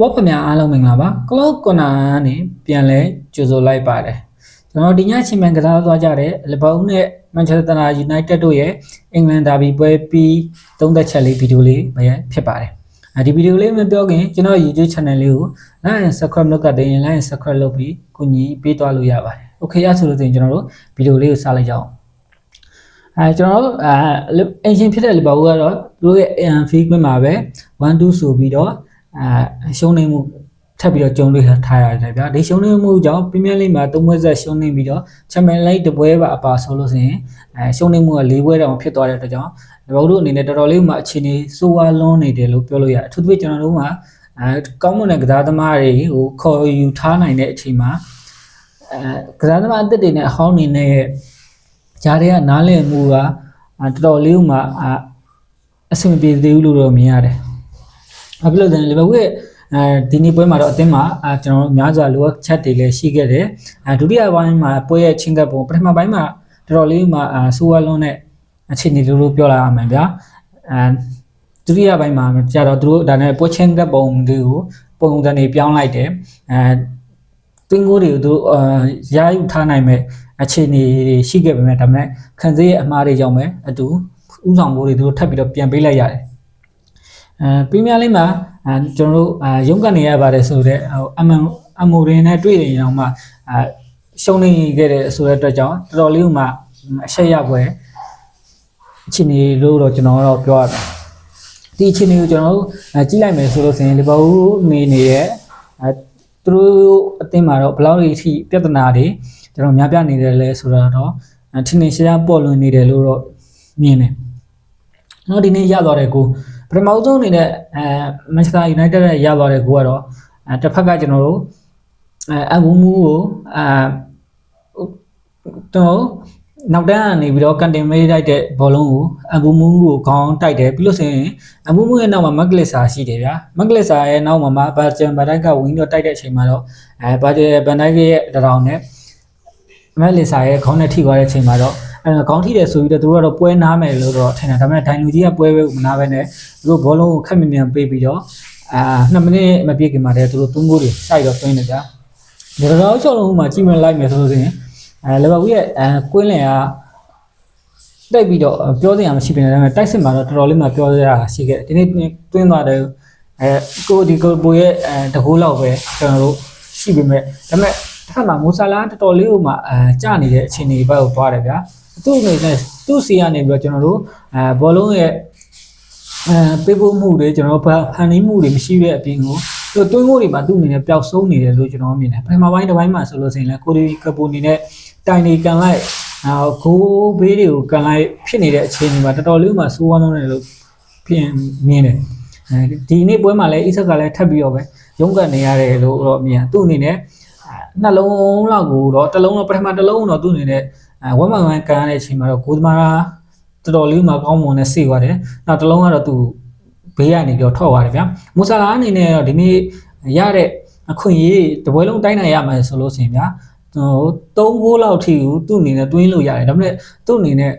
ဘောဖများအားလုံးမင်္ဂလာပါ Cloud Corner ကနေပြန်လဲကြိုဆိုလိုက်ပါတယ်ကျွန်တော်ဒီညချင်းမြန်ကစားသွားကြတဲ့လီဗာပူးနဲ့ Manchester United တို့ရဲ့အင်္ဂလန်ဒါဘီပွဲပြီးသုံးသက်ချက်လေးဗီဒီယိုလေးပဲဖြစ်ပါတယ်အဲဒီဗီဒီယိုလေးမပြောခင်ကျွန်တော် YouTube channel လေးကို like and subscribe လုပ်ကတဲ့ရင် like and subscribe လုပ်ပြီးကူညီပေးသွားလို့ရပါတယ်။ Okay ရဆိုလို့ဆိုရင်ကျွန်တော်တို့ဗီဒီယိုလေးကိုစလိုက်ကြအောင်။အဲကျွန်တော်တို့အဲအင်ရှင်ဖြစ်တဲ့လီဗာပူးကတော့သူတို့ရဲ့ ANFI ကွင်းမှာပဲ1-2ဆိုပြီးတော့ အဲရှုံးနေမှုထပ်ပြီးတော့ကြုံတွေ့ထားရတယ်ဗျာဒီရှုံးနေမှုကြောင့်ပရီးမီးယားလိမှာသုံးပွဲဆက်ရှုံးနေပြီးတော့ချန်ပီယံလိတပွဲပါအပါဆိုလို့ဆိုရင်အဲရှုံးနေမှုက၄ပွဲတောင်ဖြစ်သွားတဲ့အတွက်ကြောင့်ဒီဘုတ်တို့အနေနဲ့တော်တော်လေးမှအခြေအနေစိုးဝါလွန်းနေတယ်လို့ပြောလို့ရတယ်အထူးသဖြင့်ကျွန်တော်တို့ကအဲကောင်းမွန်တဲ့ကစားသမားတွေကိုခေါ်ယူထားနိုင်တဲ့အချိန်မှာအဲကစားသမားအသစ်တွေနဲ့အဟောင်းနေနဲ့ဂျားတွေကနားလည်မှုကတော်တော်လေးမှအဆင်မပြေသေးဘူးလို့တော့မြင်ရတယ်။ ဘာဖြစ်လို့လဲလီဗာပူးရဲ့အဲဒီနေ့ပွဲမှာတော့အသင်းမှာအဲကျွန်တော်တို့များစွာလိုအပ်ချက်တွေလည်းရှိခဲ့တယ်။အဲဒုတိယပိုင်းမှာပွဲရဲ့ချင်းကပ်ပုံပထမပိုင်းမှာတော်တော်လေးမှအဆိုးဝါးလွန်းတဲ့အခြေအနေလိုလိုပြောလာရမှာဗျာ။အဲဒုတိယပိုင်းမှာကြာတော့သူတို့ဒါနဲ့ပွဲချင်းကပ်ပုံတွေကိုပုံစံတွေပြောင်းလိုက်တယ်။အဲတွင်းကိုတွေကိုသူတို့အာရာယူထားနိုင်မဲ့အခြေအနေတွေရှိခဲ့ပေမဲ့ဒါပေမဲ့ခံစည်းရဲ့အမှားတွေကြောင့်ပဲအတူဥဆောင်မှုတွေသူတို့ထပ်ပြီးတော့ပြန်ပေးလိုက်ရတယ်။ အဲပရီးမီးယားလိမှာအဲကျွန်တော်တို့အဲရုံးကနေရပါတယ်ဆိုတော့ဟိုအမန်အမိုရင်နဲ့တွေ့ရင်တော့မှအဲရှုံးနေခဲ့တဲ့ဆိုတဲ့အတွက်ကြောင့်တော်တော်လေးမှအဆက်ရပွဲအခြေအနေလို့တော့ကျွန်တော်တော့ပြောရမယ်။ဒီအခြေအနေကိုကျွန်တော်တို့ကြည့်လိုက်မယ်ဆိုလို့ဆိုရင်လီဗာပူးနေနေတဲ့အဲသူတို့အသင်းမှာတော့ဘယ်လောက်အထိပြဿနာတွေကျွန်တော်များပြနေတယ်လဲဆိုတော့ထင်ထင်ရှားရှားပေါ်လွင်နေတယ်လို့တော့မြင်တယ်။နောက်ဒီနေ့ရသွားတဲ့ကို ပထမဆုံးအနေနဲ့အဲမန်ချက်စတာယူနိုက်တက်ရဲ့ရသွားတဲ့ကိုကတော့အဲတစ်ဖက်ကကျွန်တော်တို့အဲအဘူမူကိုအဲတော့နောက်တန်းကနေပြီးတော့ကန်တင်မေးလိုက်တဲ့ဘောလုံးကိုအဘူမူကိုခေါင်းတိုက်တယ်ပြီးလို့ဆိုရင်အဘူမူရဲ့နောက်မှာမက်ကလစ်ဆာရှိတယ်ဗျာမက်ကလစ်ဆာရဲ့နောက်မှာဘာဂျန်ဘန်ဒိုက်ကဝင်းတော့တိုက်တဲ့အချိန်မှာတော့အဲဘာဂျန်ဘန်ဒိုက်ရဲ့တရောင်နဲ့မက်လစ်ဆာရဲ့ခေါင်းနဲ့ထိသွားတဲ့အချိန်မှာတော့ အဲခေါင်းထိတယ်ဆိုပြီးတော့သူတို့ကတော့ပွဲနားမယ်လို့တော့ထင်တယ်ဒါပေမဲ့ဒိုင်လူကြီးကပွဲပဲမနာပဲနဲ့သူတို့ဘောလုံးကိုခက်မြင်မြန်ပေးပြီးတော့အာ2မိနစ်မပြည့်ခင်မှာတည်းသူတို့သုံးဂိုးတွေစိုက်တော့သွင်းတယ်ဗျာဒီတော့ချော်လုံးမှာကြည့်မလိုက်မယ်ဆိုလို့ဆိုရင်အဲလီဗာပူးရဲ့အဲကွင်းလင်ကတိုက်ပြီးတော့ပြောစရာမရှိပြန်တယ်ဒါပေမဲ့တိုက်စစ်မှာတော့တော်တော်လေးမှပြောစရာရှိခဲ့ဒီနေ့တွင်းသွားတယ်အဲကိုဒီကိုပိုရဲ့အဲတကူလောက်ပဲကျွန်တော်တို့ရှိပေမဲ့ဒါပေမဲ့တစ်ခါမှမိုဆာလာတော်တော်လေးကိုမှအဲကြာနေတဲ့အခြေအနေဘက်ကိုသွားတယ်ဗျာ သူ့အနေနဲ့သူ့စီကနေပြီးတော့ကျွန်တော်တို့အဲဘောလုံးရဲ့အဲပေးဖို့မှုတွေကျွန်တော်ဖန်နီးမှုတွေမရှိတဲ့အပြင်ကိုသူတွင်းကိုတွေမှာသူ့အနေနဲ့ပျောက်ဆုံးနေတယ်လို့ကျွန်တော်မြင်တယ်ပထမပိုင်းတစ်ပိုင်းမှာဆိုလို့ဆိုရင်လည်းကိုဒီကပူနေနဲ့တိုင်နေကန်လိုက်အာကိုဘေးတွေကိုကန်လိုက်ဖြစ်နေတဲ့အခြေအနေမှာတော်တော်လေးမှစိုးဝါးလုံးတယ်လို့ပြင်မြင်တယ်အဲဒီနေ့ပွဲမှာလည်းအစ်ဆက်ကလည်းထပ်ပြီးတော့ပဲရုန်းကန်နေရတယ်လို့တော့မြင်သူ့အနေနဲ့နှလုံးလောက်ကိုတော့တစ်လုံးတော့ပထမတစ်လုံးတော့သူ့အနေနဲ့ ဝက်မန်ဝမ်ကန်ရတဲ့အချိန်မှာတော့ကိုသမားတော်တော်လေးမှကောင်းမွန်နဲ့စေသွားတယ်နောက်တစ်လုံးကတော့သူဘေးကနေပြီးတော့ထောက်သွားတယ်ဗျာမူဆာလာအနေနဲ့တော့ဒီနေ့ရတဲ့အခွင့်အရေးတပွဲလုံးတိုင်းနိုင်ရမယ်ဆိုလို့ဆိုရင်ဗျာဟို3ဂိုးလောက်ထိကိုသူ့အနေနဲ့တွင်းလို့ရတယ်ဒါပေမဲ့သူ့အနေနဲ့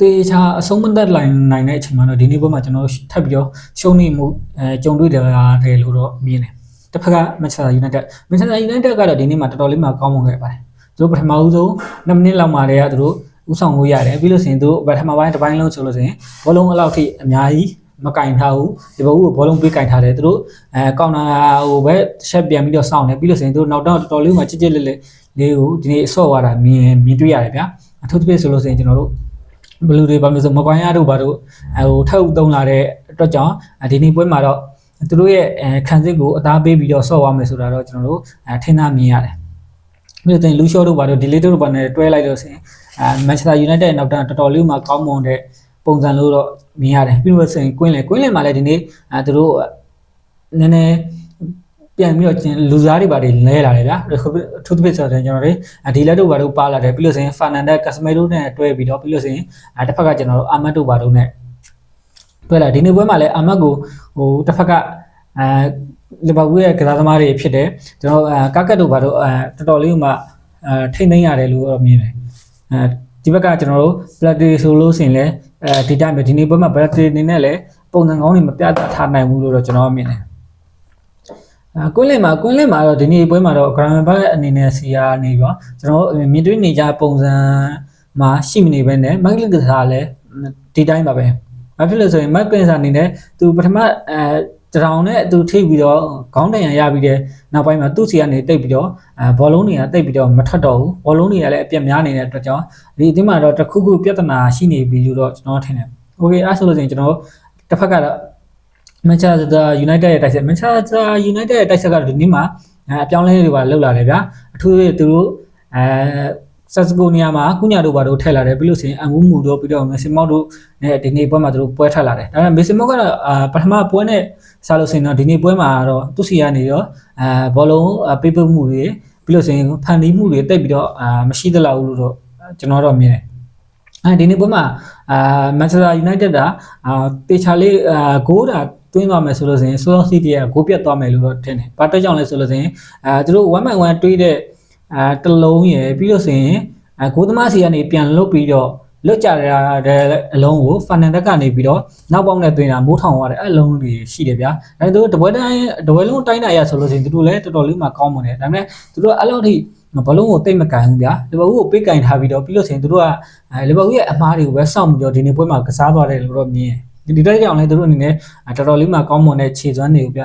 တေချာအဆုံးမသက်လိုက်နိုင်တဲ့အချိန်မှာတော့ဒီနေ့ဘက်မှာကျွန်တော်ထပ်ပြီးတော့ရှုံးနေမှုအဲကြုံတွေ့တယ်လို့တော့မြင်တယ်တစ်ဖက်ကမန်ချက်စတာယူနိုက်တက်မန်ချက်စတာယူနိုက်တက်ကတော့ဒီနေ့မှာတော်တော်လေးမှကောင်းမွန်ခဲ့ပါတယ် သူတို့ပထမဦးဆုံး2မိနစ်လောက်မှာတည်းကသူတို့ဥဆောင်လို့ရတယ်ပြီးလို့ဆိုရင်သူပထမပိုင်းတစ်ပိုင်းလုံးဆိုလို့ဆိုရင်ဘောလုံးအလောက်ထိအများကြီးမကင်ထားဘူးဒီဘက်ဦးကိုဘောလုံးပေးကင်ထားတယ်သူတို့အဲကောင်နာဟိုပဲချက်ပြန်ပြီးတော့စောင့်တယ်ပြီးလို့ဆိုရင်သူတို့နောက်တော့တော်တော်လေးမှချစ်ချစ်လေးလေးလေးကိုဒီနေ့ဆော့သွားတာမြင်မြင်တွေ့ရတယ်ဗျာအထူးသဖြင့်ဆိုလို့ဆိုရင်ကျွန်တော်တို့ဘလူးတွေဘာလို့ဆိုမကွိုင်းရတို့ဘာတို့ဟိုထောက်သုံးလာတဲ့အတွက်ကြောင့်ဒီနေ့ပွဲမှာတော့သူတို့ရဲ့ခံစစ်ကိုအသားပေးပြီးတော့ဆော့သွားမယ်ဆိုတာတော့ကျွန်တော်တို့ထင်သာမြင်ရတယ် ပြီးတော့လူရှော့တို့ဘာတို့ဒီလေးတို့ဘာနဲ့တွဲလိုက်လို့ဆိုရင်အဲမန်ချက်စတာယူနိုက်တက်နောက်တန်းတော်တော်လေးမှကောင်းမွန်တဲ့ပုံစံလို့တော့မြင်ရတယ်ပြီးတော့ဆိုရင်ကွင်းလေကွင်းလေမှာလည်းဒီနေ့အဲသူတို့နည်းနည်းပြန်ပြီးတော့လူစားတွေပါတွေလဲလာတယ်ဗျာအထူးသဖြင့်ဆိုတော့ကျွန်တော်တို့ဒီလက်တို့ဘာတို့ပါလာတယ်ပြီးလို့ဆိုရင်ဖာနန်ဒက်ကစမဲတို့နဲ့တွဲပြီးတော့ပြီးလို့ဆိုရင်အဲတစ်ဖက်ကကျွန်တော်တို့အာမတ်တို့ဘာတို့နဲ့တွဲလာဒီနေ့ပွဲမှာလည်းအာမတ်ကိုဟိုတစ်ဖက်ကအဲ လီဗာပူးရဲ့ကစားသမားတွေဖြစ်တယ်ကျွန်တော်ကာကတ်တို့ဘာတို့အဲတော်တော်လေးမှအဲထိမ့်သိမ်းရတယ်လို့တော့မြင်တယ်အဲဒီဘက်ကကျွန်တော်တို့ Platty ဆိုလို့ဆိုရင်လည်းအဲဒီတိုင်းပဲဒီနေ့ပွဲမှာ Platty အနေနဲ့လည်းပုံစံကောင်းတွေမပြတ်ထားနိုင်ဘူးလို့တော့ကျွန်တော်မြင်တယ်အာကွင်းလင်မှာကွင်းလင်မှာတော့ဒီနေ့ပွဲမှာတော့ Grand Bank အနေနဲ့စီယာနေပြီးတော့ကျွန်တော်တို့မြင်တွေ့နေကြပုံစံမှာရှိမနေဘဲနဲ့မက်ကလင်ကစားလည်းဒီတိုင်းပါပဲ။ဘာဖြစ်လို့ဆိုရင်မက်ကလင်စာအနေနဲ့သူပထမအဲ တရောင်နဲ့သူထိပ်ပြီးတော့ခေါင်းတန်ရရပြီးတဲ့နောက်ပိုင်းမှာသူ့စီကနေတိတ်ပြီးတော့အဲဘောလုံးတွေကတိတ်ပြီးတော့မထွက်တော့ဘူး။ဘောလုံးတွေကလည်းအပြက်များနေတဲ့အတွက်ကြောင့်ဒီအသင်းမှာတော့တစ်ခုခုပြဿနာရှိနေပြီလို့တော့ကျွန်တော်ထင်တယ်။ Okay အဲ့ဆိုလို့ရှိရင်ကျွန်တော်တစ်ဖက်ကတော့ Manchester United ရဲ့တိုက်ဆက် Manchester United ရဲ့တိုက်ဆက်ကတော့ဒီနေ့မှာအဲအပြောင်းအလဲတွေပါလောက်လာတယ်ဗျာအထူးသဖြင့်သူတို့အဲ ဆက်စကိုနီယာမှာကုညာတို့ဘာတို့ထည့်လာတယ်ပြီးလို့ဆိုရင်အမူးမူတို့ပြီးတော့မက်ဆီမော့တို့နဲ့ဒီနေ့ပွဲမှာသူတို့ပွဲထပ်လာတယ်ဒါပေမဲ့မက်ဆီမော့ကတော့အာပထမပွဲနဲ့စားလို့ဆိုရင်တော့ဒီနေ့ပွဲမှာတော့သူစီကနေတော့အဲဘောလုံးပေးပုတ်မှုတွေပြီးလို့ဆိုရင်ဖန်တီးမှုတွေတိတ်ပြီးတော့အာမရှိသလောက်လို့တော့ကျွန်တော်တော့မြင်တယ်အဲဒီနေ့ပွဲမှာအာမန်ချက်စတာယူနိုက်တက်ကအာတေချာလေးအာဂိုးတာတွင်းသွားမယ်ဆိုလို့ဆိုရင်ဆိုတော့စီတီကဂိုးပြတ်သွားမယ်လို့တော့ထင်တယ်။ဘာတက်ကြောင့်လဲဆိုလို့ဆိုရင်အာသူတို့1 by 1တွေးတဲ့ အာတလုံးရယ်ပြီးလို့ဆိုရင်အာဂိုးသမားစီကနေပြန်လွတ်ပြီးတော့လွတ်ကြရတဲ့အလုံးကိုဖန်နန်တက်ကနေပြီးတော့နောက်ပေါက်နဲ့တွင်းတာမိုးထောင်သွားတယ်အဲ့အလုံးတွေရှိတယ်ဗျာ။အဲသူတို့တပွဲတိုင်းတပွဲလုံးတိုင်းတာရဆိုလို့ဆိုရင်သူတို့လည်းတော်တော်လေးမှကောင်းမွန်တယ်။ဒါပေမဲ့သူတို့အဲ့လောက်ထိဘလုံးကိုတိတ်မကန်ဘူးဗျာလီဗာပူးကိုပေးကင်ထားပြီးတော့ပြီးလို့ဆိုရင်သူတို့ကအဲလီဗာပူးရဲ့အမားတွေကိုပဲစောင့်ပြီးတော့ဒီနေ့ပွဲမှာကစားသွားတယ်လို့တော့မြင်တယ်ဒီတိုက်ကြောင်လည်းသူတို့အနေနဲ့တော်တော်လေးမှကောင်းမွန်တဲ့ခြေစွမ်းတွေကိုပြ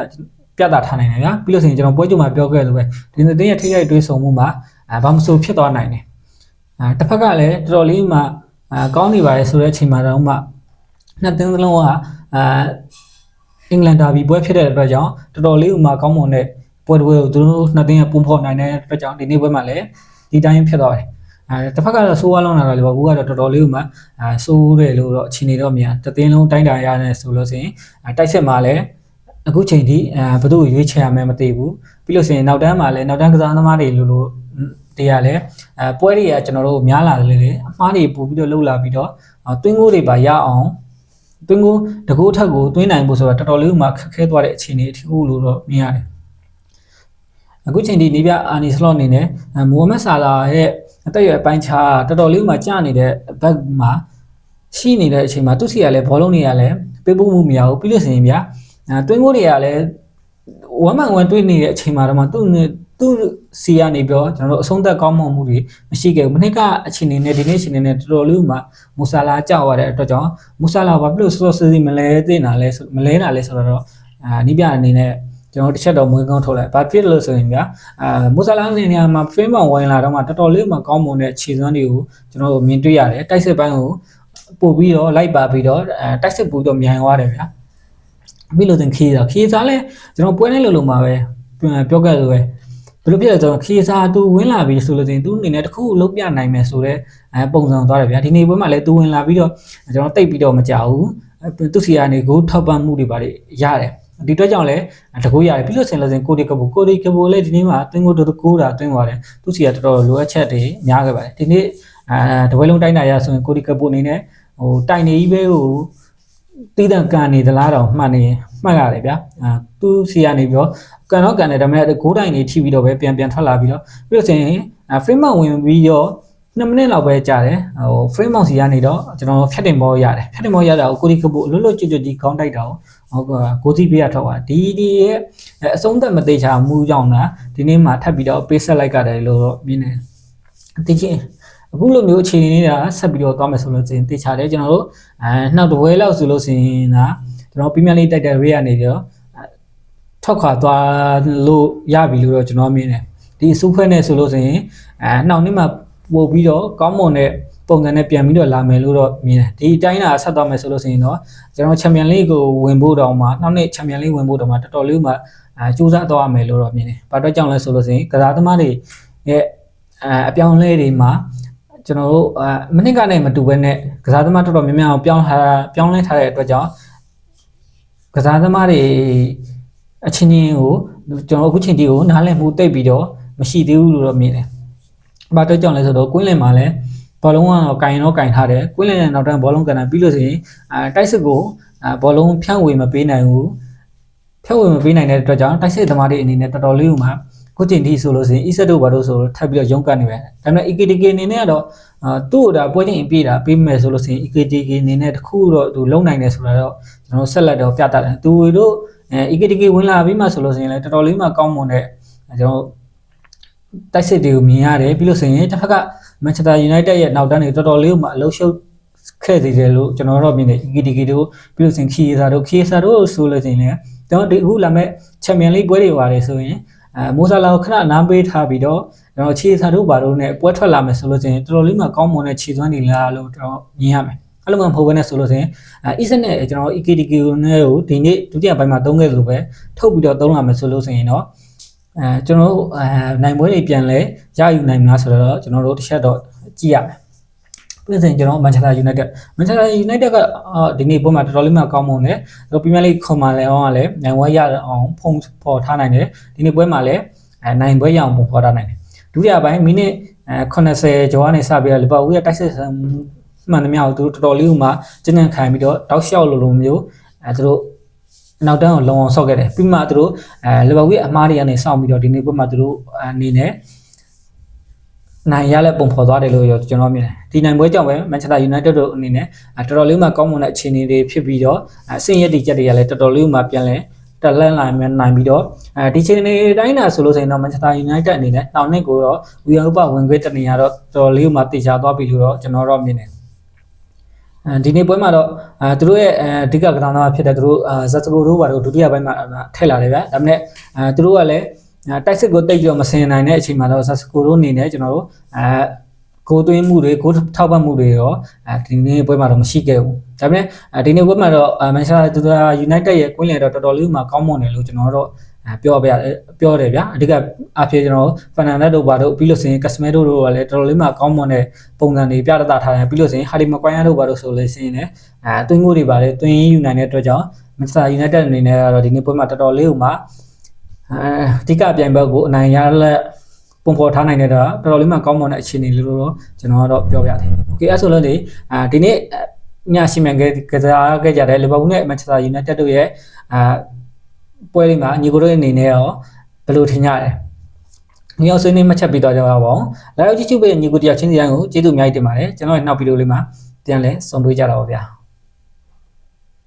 ပြတာထားနိုင်တယ်ဗျာပြီးလို့ဆိုရင်ကျွန်တော်ပွဲကြုံမှာပြောခဲ့လို့ပဲဒီနေ့တင်းရဲ့ထိရိုက်တွေးဆုံမှုမှာအဲဘာမဆိုဖြစ်သွားနိုင်တယ်အဲတစ်ဖက်ကလည်းတော်တော်လေးမှအဲကောင်းနေပါလေဆိုတဲ့အချိန်မှာတော့မှနှစ်သင်းစလုံးကအဲအင်္ဂလန်ဒါဘီပွဲဖြစ်တဲ့အတွက်ကြောင့်တော်တော်လေးဥမာကောင်းမွန်တဲ့ပွဲတစ်ပွဲကိုသူတို့နှစ်သင်းကပုံဖော်နိုင်တဲ့အတွက်ကြောင့်ဒီနေ့ပွဲမှာလည်းဒီတိုင်းဖြစ်သွားတယ်အဲတစ်ဖက်ကတော့ဆိုးဝါးလုံးလာတော့လီဗာပူးကတော့တော်တော်လေးဥမာအဲဆိုးတယ်လို့တော့အခြေအနေတော့မြန်တသင်းလုံးတိုင်းတာရနေဆိုလို့ဆိုရင်တိုက်ဆက်မှာလည်း အခုချိန်ထိအဲဘယ်သူ့ကိုရွေးချယ်ရမယ်မသိဘူးပြီးလို့ဆိုရင်နောက်တန်းမှာလည်းနောက်တန်းကစားသမားတွေလို့လို့တရားလဲအဲပွဲတွေကကျွန်တော်တို့များလာတယ်လေအမားတွေပို့ပြီးတော့လှုပ်လာပြီးတော့တွင်းကိုတွေပါရအောင်တွင်းကိုတကူထက်ကိုတွင်းနိုင်ဖို့ဆိုတော့တော်တော်လေးမှခက်ခဲသွားတဲ့အခြေအနေအထူးလို့တော့မြင်ရတယ်အခုချိန်ဒီနေပြအာနီစလော့အနေနဲ့မိုဟာမက်ဆာလာရဲ့အသက်အရွယ်ပိုင်းခြားတော်တော်လေးမှကြာနေတဲ့ဘက်မှာရှိနေတဲ့အချိန်မှာသူစီကလည်းဘောလုံးတွေကလည်းပေးပို့မှုမရဘူးပြီးလို့ဆိုရင်ဗျာ အဲတွင်းကိုတွေကလည်းဝမ်းမှန်ဝမ်းတွေးနေတဲ့အချိန်မှာတော့မှသူ့သူ့စီကနေပြောကျွန်တော်တို့အဆုံးသက်ကောင်းမွန်မှုတွေမရှိခဲ့ဘူးမနှစ်ကအချိန်နေနဲ့ဒီနေ့အချိန်နေနဲ့တော်တော်လေးမှမူဆာလာကြောက်ရတဲ့အတွက်ကြောင့်မူဆာလာဘာဖြစ်လို့စောစောစီစီမလဲသိနေတာလဲမလဲတာလဲဆိုတော့အာနိပြအနေနဲ့ကျွန်တော်တစ်ချက်တော့မွေးကောင်းထုတ်လိုက်ဘာဖြစ်လို့ဆိုရင်ဗျာအာမူဆာလာအနေနဲ့မှာဖင်းမောင်ဝင်လာတော့မှတော်တော်လေးမှကောင်းမွန်တဲ့ခြေစွမ်းတွေကိုကျွန်တော်တို့မြင်တွေ့ရတယ်တိုက်စစ်ပိုင်းကိုပို့ပြီးတော့လိုက်ပါပြီးတော့အဲတိုက်စစ်ပူတော့မြန်သွားတယ်ဗျာ ပြီးလို့တင်ခီးစားခီးစားလဲကျွန်တော်ပွဲနေလို့လို့မှာပဲပြောခဲ့လို့ပဲဘယ်လိုဖြစ်လဲဆိုတော့ခီးစားသူဝင်လာပြီဆိုလို့တင်သူအနေနဲ့တခုလုံးပြနိုင်မယ်ဆိုတော့အဲပုံစံသွားတယ်ဗျာဒီနေ့ပွဲမှာလည်းသူဝင်လာပြီးတော့ကျွန်တော်တိတ်ပြီးတော့မကြောက်ဘူးသူစီကနေကိုထောက်ပံ့မှုတွေပါလေရတယ်ဒီအတွက်ကြောင့်လည်းတကူရတယ်ပြီးလို့ဆင်လို့ဆင်ကိုဒီကဘူကိုဒီကဘူလည်းဒီနေ့မှာတင်းကိုတို့ကိုတာတင်းသွားတယ်သူစီကတော်တော်လိုအပ်ချက်တွေများခဲ့ပါတယ်ဒီနေ့အဲတပွဲလုံးတိုင်းတာရဆိုရင်ကိုဒီကဘူအနေနဲ့ဟိုတိုင်နေကြီးပဲဟို တည်တံကန်နေသလားတော့မှတ်နေမှတ်ရတယ်ဗျာအာသူစီကနေပြီးတော့ကန်တော့ကန်တယ်ဒါပေမဲ့ဂိုးတိုင်နေထိပြီးတော့ပဲပြန်ပြန်ထွက်လာပြီးတော့ပြီးတော့ဆင်အဲ frame ဝင်ပြီးတော့2မိနစ်လောက်ပဲကြာတယ်ဟို frame mount စီကနေတော့ကျွန်တော်ဖြတ်တင်ဘောရတယ်ဖြတ်တင်ဘောရတာကိုကိုဒီကဘူလွတ်လွတ်ကျွတ်ကျွတ်ဒီခေါင်းတိုက်တာကိုဟုတ်ကဲ့ကိုစီပေးရထောက်ပါဒီဒီရဲ့အဆုံးသက်မသေးချာမူကြောင့်လားဒီနေ့မှထပ်ပြီးတော့ပေးဆက်လိုက်ကြတယ်လို့တော့မြင်တယ်တချင်း အခုလိုမျိုးအခြေအနေနေတာဆက်ပြီးတော့သွားမယ်ဆိုလို့ချင်းတေချာတယ်ကျွန်တော်တို့အဲနောက်တစ်ဝဲလောက်ဆိုလို့ရှိရင်ဒါကျွန်တော်ပီမီယာလိတိုက်တဲ့ရေးရနေပြီးတော့ထောက်ခါသွားလို့ရပြီလို့တော့ကျွန်တော်မြင်တယ်ဒီစူးဖွဲနဲ့ဆိုလို့ရှိရင်အဲနောက်နေ့မှပို့ပြီးတော့ကောင်းမွန်တဲ့ပုံစံနဲ့ပြန်ပြီးတော့လာမယ်လို့တော့မြင်တယ်ဒီအတိုင်းသာဆက်သွားမယ်ဆိုလို့ဆိုရင်တော့ကျွန်တော်ချန်ပီယံလိကိုဝင်ဖို့တောင်မှနောက်နေ့ချန်ပီယံလိဝင်ဖို့တောင်မှတော်တော်လေးမှအဲစူးစမ်းသွားမယ်လို့တော့မြင်တယ်။ဘာတော့ကြောင့်လဲဆိုလို့ဆိုရင်ကစားသမားတွေရဲ့အဲအပြောင်းလဲတွေမှာ ကျွန်တော်တို့အဲမနစ်ကနဲ့မတူဘဲနဲ့ကစားသမားတော်တော်များများအောင်ပြောင်းထားပြောင်းလဲထားတဲ့အတွက်ကြောင့်ကစားသမားတွေအချင်းချင်းကိုကျွန်တော်အခုချိန်ဒီကိုနားလည်မှုတိတ်ပြီးတော့မရှိသေးဘူးလို့တော့မြင်တယ်။ဘာတော့ကြောင့်လဲဆိုတော့ကွင်းလင်မှာလည်းဘောလုံးကတော့ကင်တော့ကင်ထားတယ်ကွင်းလင်နဲ့နောက်တန်းဘောလုံးကန်တာပြီးလို့ဆိုရင်အဲတိုက်စစ်ကိုအဲဘောလုံးဖြန့်ဝေမပေးနိုင်ဘူးဖြန့်ဝေမပေးနိုင်တဲ့အတွက်ကြောင့်တိုက်စစ်သမားတွေအနေနဲ့တော်တော်လေးဥမှာ ခုချိန်ထိဆိုလို့ရှိရင် e set တို့ဘာလို့ဆိုလို့ထပ်ပြီးတော့ရုံးကတ်နေပဲဒါပေမဲ့ EKTK အနေနဲ့ကတော့အာသူ့ကိုဒါပွဲချင်းအပြည့်တာပေးမယ်ဆိုလို့ရှိရင် EKTK အနေနဲ့တခုတော့သူလုံနိုင်တယ်ဆိုတာတော့ကျွန်တော်ဆက်လက်တော့ပြတတ်တယ်သူတို့အဲ EKTK ဝင်လာပြီးမှဆိုလို့ရှိရင်လည်းတော်တော်လေးမှကောင်းမွန်တဲ့ကျွန်တော်တိုက်စစ်တွေကိုမြင်ရတယ်ပြီးလို့ဆိုရင်တစ်ဖက်က Manchester United ရဲ့နောက်တန်းတွေတော်တော်လေးမှအလုံးရှုပ်ခဲ့သေးတယ်လို့ကျွန်တော်တို့မြင်တယ် EKTK တို့ပြီးလို့ဆိုရင်ခီယေစာတို့ခီယေစာတို့ဆိုလို့ရှိရင်လည်းကျွန်တော်ဒီအခုလာမဲ့ချန်ပီယံလိပွဲတွေပါတယ်ဆိုရင် အဲမိုးဆာလာကိုခဏနားပေးထားပြီးတော့ကျွန်တော်ခြေစာတို့ဘာတို့နဲ့ပွဲထွက်လာမယ်ဆိုလို့ရှိရင်တော်တော်လေးမှကောင်းမွန်တဲ့ခြေစွမ်းတွေလားလို့ကျွန်တော်မြင်ရမယ်အဲ့လိုမှမဟုတ်ဘဲနဲ့ဆိုလို့ရှိရင်အဲ ESET နဲ့ကျွန်တော် EKTK နဲ့ကိုဒီနေ့ဒုတိယပိုင်းမှာသုံးခဲ့သလိုပဲထုတ်ပြီးတော့သုံးလာမယ်ဆိုလို့ရှိရင်တော့အဲကျွန်တော်တို့အဲနိုင်ပွဲတွေပြန်လဲရယူနိုင်မလားဆိုတော့ကျွန်တော်တို့တစ်ချက်တော့ကြည့်ရမယ် ပြည်စင်ကျွန်တော် Manchester United Manchester United ကအာဒီနေ့ပွဲမှာတော်တော်လေးမှကောင်းမွန်တယ်။သူ Premier League ခုံမှာလည်းအောင်ကလည်းနိုင်ပွဲရအောင်ဖုံပေါ်ထားနိုင်တယ်။ဒီနေ့ပွဲမှာလည်းအဲနိုင်ပွဲရအောင်ပုံဖော်ထားနိုင်တယ်။ဒုတိယပိုင်းမိနစ်အဲ80ကျော်ကနေစပြီးတော့လီဗာပူးရဲ့တိုက်စစ်ဆန်မှန်သမျှကိုသူတို့တော်တော်လေးမှကျဉ်းနှံခံပြီးတော့တောက်လျှောက်လိုလိုမျိုးအဲသူတို့နောက်တန်းကိုလုံအောင်ဆော့ခဲ့တယ်ပြီးမှသူတို့အဲလီဗာပူးရဲ့အမားတွေကနေစောင့်ပြီးတော့ဒီနေ့ပွဲမှာသူတို့အနေနဲ့ နိုင်ရလဲပုံဖော်သွားတယ်လို့ကျွန်တော်မြင်တယ်ဒီနိုင်ပွဲကြောင့်ပဲ Manchester United တို့အနေနဲ့တော်တော်လေးမှကောင်းမွန်တဲ့အခြေအနေတွေဖြစ်ပြီးတော့အဆင့်ရက်တွေချက်တွေကလည်းတော်တော်လေးမှပြန်လဲတက်လန့်လာမှနိုင်ပြီးတော့အဲဒီချိန်နေတိုင်းတာဆိုလို့ဆိုရင်တော့ Manchester United အနေနဲ့တောင်နှစ်ကိုတော့ဝီယန်ဥပဝင်ခွင့်တနေရတော့တော်တော်လေးမှတေချာသွားပြီလို့တော့ကျွန်တော်တော့မြင်တယ်အဲဒီနေ့ပွဲမှာတော့အဲသူတို့ရဲ့အဓိကကစားသမားဖြစ်တဲ့သူတို့ဇက်စကိုတို့ဘာလို့ဒုတိယပိုင်းမှာထည့်လာတယ်ဗျာဒါပေမဲ့အဲသူတို့ကလည်း တိုက်စစ်ကိုတိတ်ပြီးတော့မစင်နိုင်တဲ့အချိန်မှာတော့ဇက်စကိုတို့အနေနဲ့ကျွန်တော်တို့အဲကိုသွင်းမှုတွေကိုထောက်ပံ့မှုတွေရောအဲဒီနေ့ပွဲမှာတော့မရှိခဲ့ဘူးဒါပေမဲ့ဒီနေ့ပွဲမှာတော့မန်ချက်စတာယူနိုက်တက်ရဲ့ကွင်းလယ်တော့တော်တော်လေးမှကောင်းမွန်တယ်လို့ကျွန်တော်တို့ပြောပြပြောတယ်ဗျာအဓိကအဖြစ်ကျွန်တော်ဖန်နန်ဒက်တို့ဘာတို့ပြီးလို့ဆိုရင်ကစမဲတို့တို့ကလည်းတော်တော်လေးမှကောင်းမွန်တဲ့ပုံစံတွေပြသထားတယ်ပြီးလို့ဆိုရင်ဟာဒီမကွိုင်းယာတို့ဘာတို့ဆိုလို့ရှိရင်လည်းအဲတွင်းကိုတွေပါလေတွင်းယူနိုင်တဲ့အတွက်ကြောင့်မန်ချက်ယူနိုက်တက်အနေနဲ့ကတော့ဒီနေ့ပွဲမှာတော်တော်လေးမှ အဲအဓိကပြိုင်ဘက်ကိုအနိုင်ရလက်ပုံဖော်ထားနိုင်တဲ့တော့တော်တော်လေးမှကောင်းမွန်တဲ့အခြေအနေလို့တော့ကျွန်တော်ကတော့ပြောပြတယ်။ Okay အဲ့ဆိုလို့လေအာဒီနေ့ညရှိမြန်ခဲ့ကစားခဲ့ကြတဲ့လီဗာပူးနဲ့မန်ချက်စတာယူနိုက်တက်တို့ရဲ့အာပွဲလေးမှာညီကိုတို့အနေနဲ့ရောဘယ်လိုထင်ကြလဲ။မြောက်ဆွေးနွေးမှတ်ချက်ပေးတော့ကြပါအောင်။လာရောက်ကြည့်ချူပေးညီကိုတယောက်ချင်းစီတိုင်းကိုကျေးဇူးအများကြီးတင်ပါတယ်။ကျွန်တော်ရဲ့နောက်ဗီဒီယိုလေးမှာပြန်လဲဆုံတွေ့ကြတာပါဗျာ။